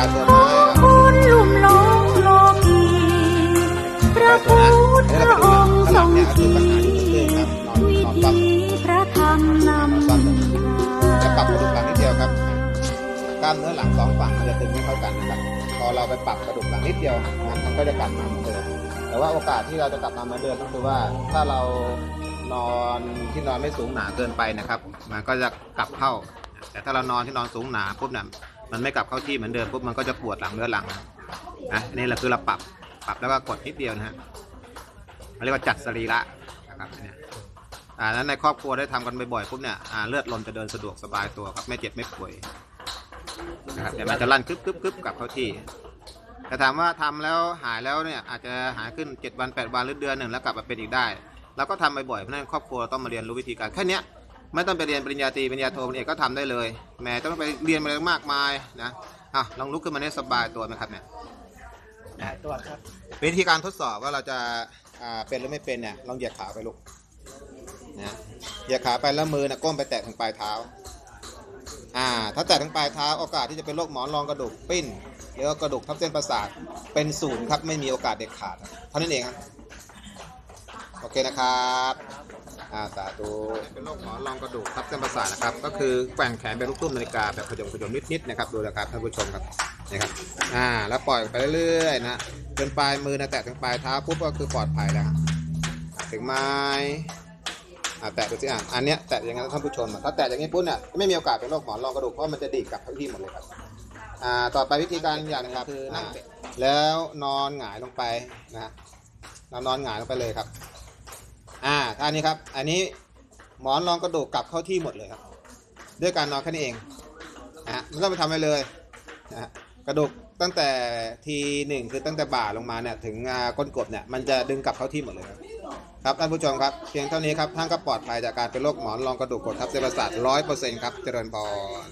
าตัวไม้ครับคนลุ่มหลงโลกีพระพุทธองค์ทรงชี้วิธีพระธรรมนำจะปรับกระดูกหลังนิดเดียวครับกล้ามเนื้อหลังสองฝั่งมันจะตึงไม่เท่ากันนะครับพอเราไปปรับกระดูกหลังนิดเดียวมันก็จะกลับมาเหมือนเดิมแต่ว่าโอกาสที่เราจะกลับมาเหมือนเดิมก็คือว่าถ้าเรานอนที่นอนไม่สูงหนาเกินไปนะครับ มันก็จะกลับเข้า แต่ถ้าเรานอนที่นอนสูงหนาปุ๊บเนี่ย มันไม่กลับเข้าที่เหมือนเดิมปุ๊บมันก็จะปวดหลังเนื้อหลังนะอันนี้แหละคือเราปรับปรับแล้วก็กดนิดเดียวนะฮะเรียกว่าจัดสรีระนะครับเนี่ยอ่านั้นในครอบครัวได้ทำกันบ่อยๆปุ๊บเนี่ยอ่าเลือดลมจะเดินสะดวกสบายตัวครับไม่เจ็บไม่ป่วยนะครับเดี๋ยวมันจะลั่นกึ๊บกึ๊บกึ๊บกลับเข้าที่แต่ถามว่าทำแล้วหายแล้วเนี่ยอาจจะหายขึ้น 7 วัน 8 วันหรือเดือนหนึ่งแล้วกลับมาเป็นอีกได้เราก็ทำบ่อยๆเพราะนั้นครอบครัวต้องมาเรียนรู้วิธีการแค่นี้ ไม่ต้องไปเรียนปริญญาตรีปริญญาโทปริญญาเอกก็ทำได้เลยแหม้ต้องไปเรียนอะไรมากมายนะอะลองลุกขึ้นมาได้สบายตัวไหมครับเนี่ยตัวครับ วิธีการทดสอบว่าเราจะอ่าเป็นหรือไม่เป็นเนี่ยลองเหยียดขาไปลูกนะเหยียดขาไปแล้วมือนะก้มไปแตะถึงปลายเท้าอ่าถ้าแตะถึงปลายเท้าโอกาสที่จะเป็นโรคหมอนรองกระดูกปิ้นหรือว่ากระดูกทับเส้นประสาทเป็นศูนย์ครับไม่มีโอกาสเด็ดขาดเท่านั้นเองครับโอเคนะครับ อ่าสาธุเป็นโรคหมอนรองกระดูกทับเส้นประสาทนะครับ ก็คือแกว่งแขนเป็นลูกตุ้มนาฬิกาแบบขยมขยมนิดๆนะครับ ดูนะครับท่านผู้ชมครับนี่ครับ อ่า แล้วปล่อยไปเรื่อยๆนะจนปลายมือนะแตะถึงปลายเท้าปุ๊บก็คือปลอดภัยแล้วถึงไม้อ่าแตะดูสิอะอันเนี้ยแตะอย่างนั้นท่านผู้ชมถ้าแตะอย่างนี้ปุ๊บเนี่ยไม่มีโอกาสเป็นโรคหมอนรองกระดูกเพราะมันจะดีดกลับเข้าที่หมดเลยครับอ่าต่อไปวิธีการอย่างหนึงครับคือนั่งแล้วนอนหงายลงไปนะฮะนอนหงายลงไปเลยครับ อ่าท่านี้ครับ อันนี้หมอนรองกระดูกกลับเข้าที่หมดเลยครับ ด้วยการนอนแค่นี้เองนะฮะไม่ต้องไปทำอะไรเลยนะฮะกระดูกตั้งแต่ทีหนึ่งคือตั้งแต่บ่าลงมาเนี่ยถึงอ่าก้นกบเนี่ยมันจะดึงกลับเข้าที่หมดเลยครับครับท่านผู้ชมครับเพียงเท่านี้ครับท่านก็ปลอดภัยจากการเป็นโรคหมอนรองกระดูกกดทับเส้นประสาทร้อยเปอร์เซ็นต์ครับเจริญพร